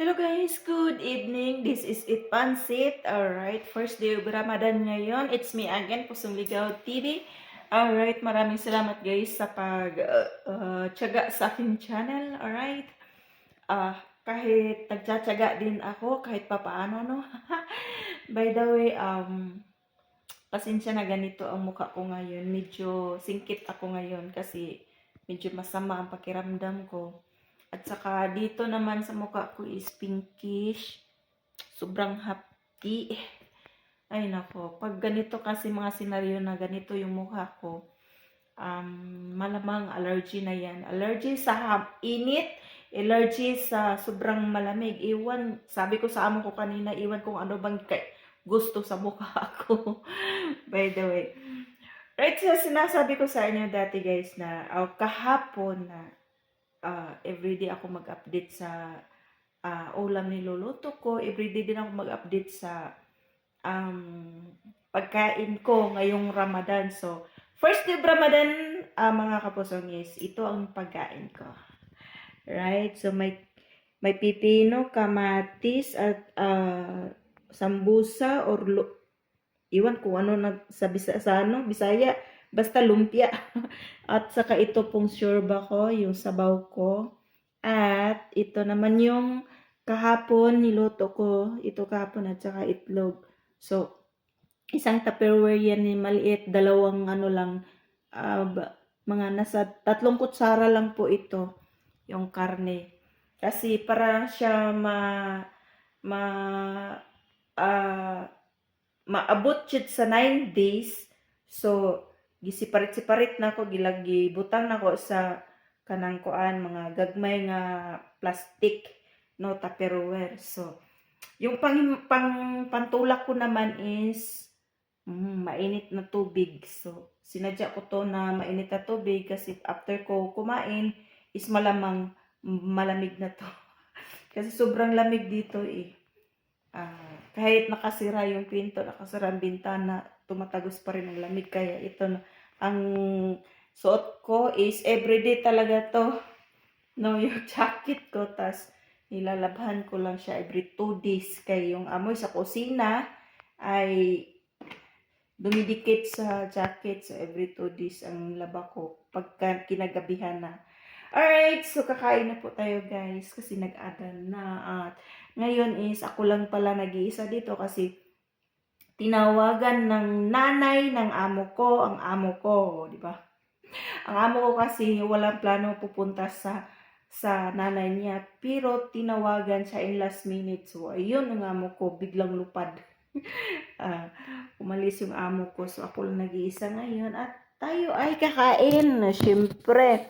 Hello guys, good evening. This is It Pansit. Alright, first day of Ramadan ngayon. It's me again, Pusong Ligaw TV. Alright, maraming salamat guys sa pag uh, uh, tiyaga sa aking channel. Alright. Ah, kahit nagtsatsaga din ako, kahit papaano, no? By the way, um, pasensya na ganito ang mukha ko ngayon. Medyo singkit ako ngayon kasi medyo masama ang pakiramdam ko. At saka dito naman sa mukha ko is pinkish. Sobrang happy. Ay nako, pag ganito kasi mga senaryo na ganito yung mukha ko, um, malamang allergy na yan. Allergy sa init, allergy sa sobrang malamig. Iwan, sabi ko sa amo ko kanina, iwan kung ano bang gusto sa mukha ko. By the way. Right, so sinasabi ko sa inyo dati guys na oh, kahapon na ah, everyday ako mag-update sa ah, ulam niluluto ko. Everyday din ako mag-update sa um, pagkain ko ngayong Ramadan. So, first day of Ramadan, ah, mga kapusong is, ito ang pagkain ko. Right? So, may may pipino, kamatis, at ah, sambusa or iwan kung ano nag sa, Bisa- sa ano, Bisaya, basta lumpia. At saka ito pong shorba ko, yung sabaw ko. At ito naman yung kahapon niluto ko, ito kahapon at saka itlog. So, isang tupperware yan ni maliit, dalawang ano lang, ba- mga nasa tatlong kutsara lang po ito, yung karne. Kasi para siya ma ma ah, maabot jud sa 9 days. So, gisiparit-siparit na ako gilagi butang na ko sa kanang kuan mga gagmay nga plastic no tupperware. So yung pang, pang pantulak ko naman is mm, mainit na tubig. So sinadya ko to na mainit na tubig kasi after ko kumain is malamang malamig na to. Kasi sobrang lamig dito eh Ah, kahit nakasira yung pinto, nakasira ang bintana, tumatagos pa rin ang lamig. Kaya ito, na- ang suot ko is everyday talaga to. No, yung jacket ko, tas nilalabhan ko lang siya every two days. Kaya yung amoy sa kusina ay dumidikit sa jacket. So, every two days ang laba ko pagka kinagabihan na. Alright, so kakain na po tayo guys kasi nag-adan na at ngayon is ako lang pala nag-iisa dito kasi tinawagan ng nanay ng amo ko, ang amo ko, di ba? Ang amo ko kasi walang plano pupunta sa sa nanay niya, pero tinawagan siya in last minute. So, ayun ang amo ko, biglang lupad. Ah, umalis yung amo ko, so ako lang nag-iisa ngayon at tayo ay kakain. Siyempre,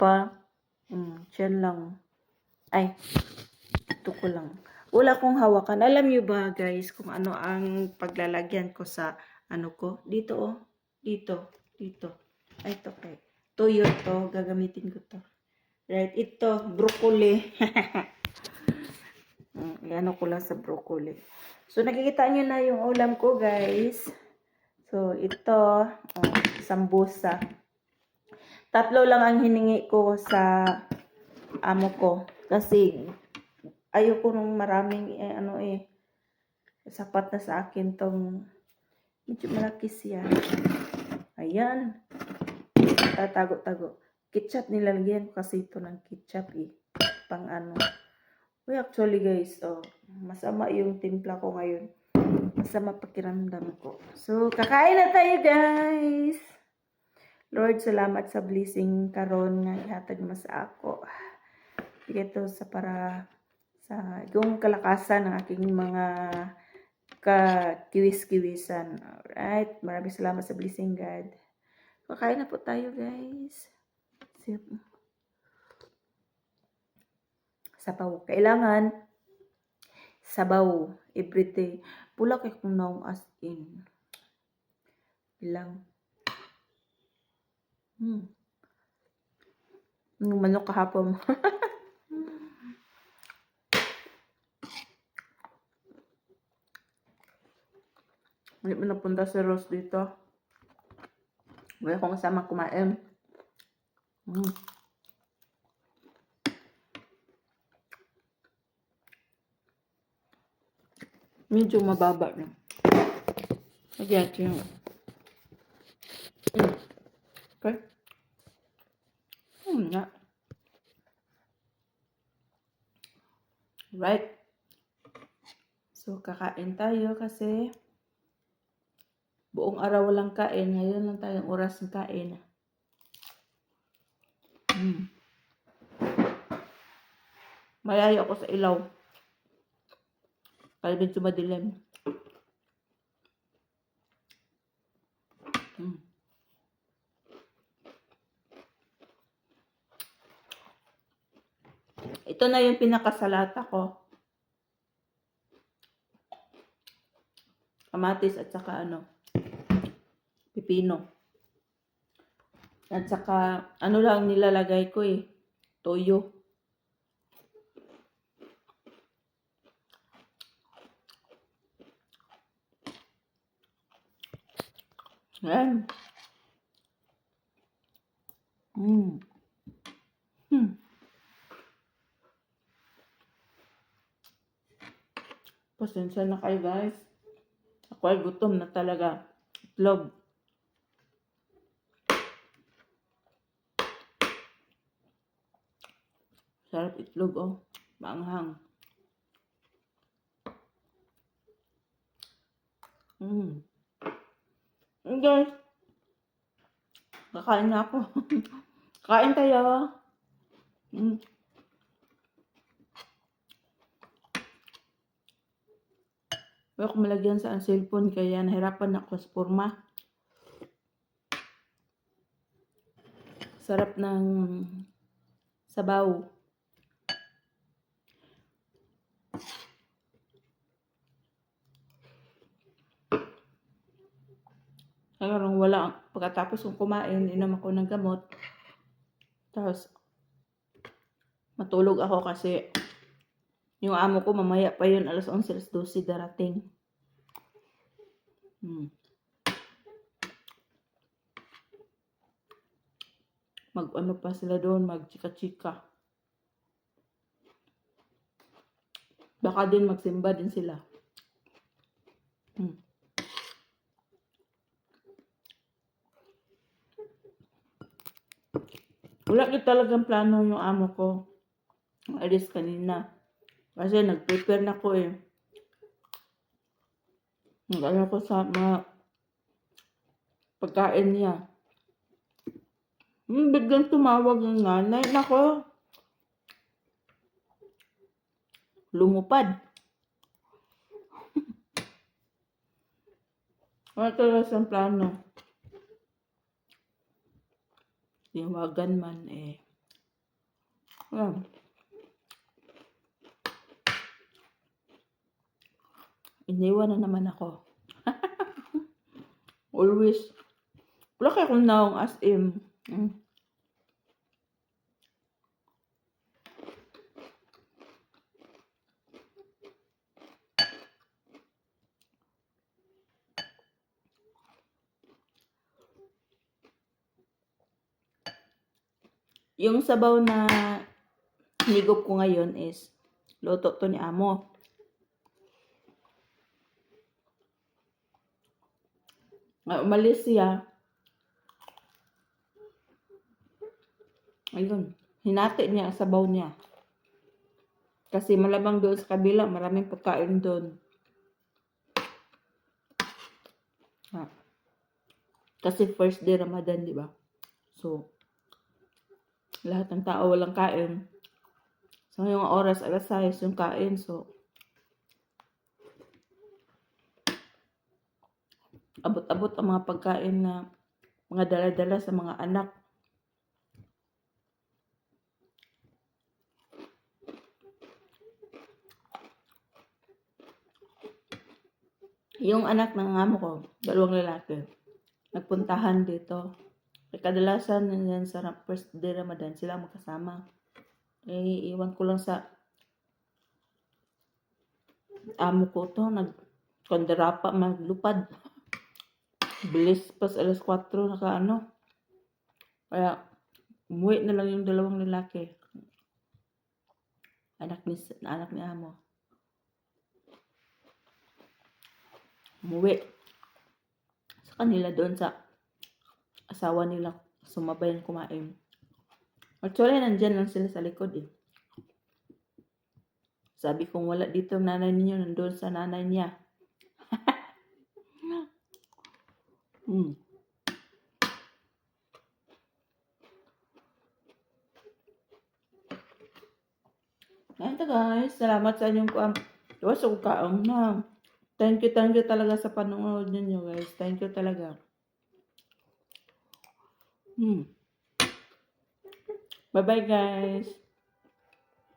pa, mm, dyan lang. Ay, ito ko lang. Wala kong hawakan. Alam nyo ba guys kung ano ang paglalagyan ko sa ano ko? Dito oh. Dito. Dito. Ay, ito kay. Toyo to. Gagamitin ko to. Right. Ito. Broccoli. Ano ko lang sa broccoli. So, nakikita nyo na yung ulam ko guys. So, ito. Oh, sambusa. Tatlo lang ang hiningi ko sa amo ko. Kasi ayoko nung maraming eh, ano eh sapat na sa akin tong medyo malaki siya. Ayan. Tatago-tago. Ketchup nilalagyan ko kasi ito ng ketchup eh. Pang ano. Uy, actually guys, oh, masama yung timpla ko ngayon. Masama pakiramdam ko. So, kakain na tayo guys! Lord, salamat sa blessing karon nga ihatag mo sa ako. Bigay to sa para sa yung kalakasan ng aking mga kakiwis-kiwisan. Alright, maraming salamat sa blessing God. Kakain na po tayo guys. Sip. Sabaw. Kailangan sabaw everyday. Pula kay kung naong as in. Bilang. Hmm. Yung manok kahapon. Hindi mo napunta si Rose dito. Wala akong kasama kumain. Mm. Medyo mababa na. Lagyan natin yung... Mm. Okay. Hmm, nga. Right. So, kakain tayo kasi buong araw walang kain. Ngayon lang tayong oras ng kain. Mm. Malayo ako sa ilaw. Kaya medyo madilim. Mm. Ito na yung pinakasalata ko. Kamatis at saka ano, pipino. At saka, ano lang nilalagay ko eh, toyo. Yan. Mm. Hmm. Pasensya na kayo guys. Ako ay gutom na talaga. Itlog. Sarap itlog oh. Maanghang. Mm. Mm, guys. Kakain na ako. Kain tayo. Mm. Huwag ko malagyan sa ang cellphone kaya nahirapan ako sa forma. Sarap ng sabaw. Parang wala. Pagkatapos kong kumain, inom ako ng gamot. Tapos, matulog ako kasi yung amo ko mamaya pa yun, alas 11, alas 12 darating. Hmm. Mag ano pa sila doon, mag chika-chika. Baka din magsimba din sila. Hmm. Wala ko talagang plano yung amo ko. Alis kanina. Kasi nag-prepare na ko eh. Nag-ano ko sa mga pagkain niya. Hmm, biglang tumawag ng nanay. Nako. Lumupad. Wala talaga siyang plano. Tiwagan man eh. Ayan. Iniwan na naman ako. Always. Wala kaya kung naong as in. Mm. Yung sabaw na higop ko ngayon is luto to ni Amo. Ah, umalis. Ayun. Hinati niya ang sabaw niya. Kasi malabang doon sa kabila, maraming pagkain doon. Ah. Kasi first day Ramadan, di ba? So, lahat ng tao walang kain. So, ngayong oras, alas 6 yung kain. So, abot-abot ang mga pagkain na mga dala-dala sa mga anak. Yung anak ng amo ko, dalawang lalaki, nagpuntahan dito. Kaya kadalasan nandiyan sa first day Ramadan sila magkasama. Eh, iwan ko lang sa amo ko to, nag kondera pa maglupad. Bilis pa sa alas 4 naka ano. Kaya umuwi na lang yung dalawang lalaki. Anak ni anak ni amo. umuwi sa kanila doon sa asawa nila sumabayan kumain. Actually, nandyan lang sila sa likod eh. Sabi kong wala dito nanay ninyo, nandun sa nanay niya. Ayun to guys, salamat sa inyong kuam. Diwas ako kaong na. Thank you, thank you talaga sa panonood ninyo guys. Thank you talaga. Hmm. Bye-bye guys.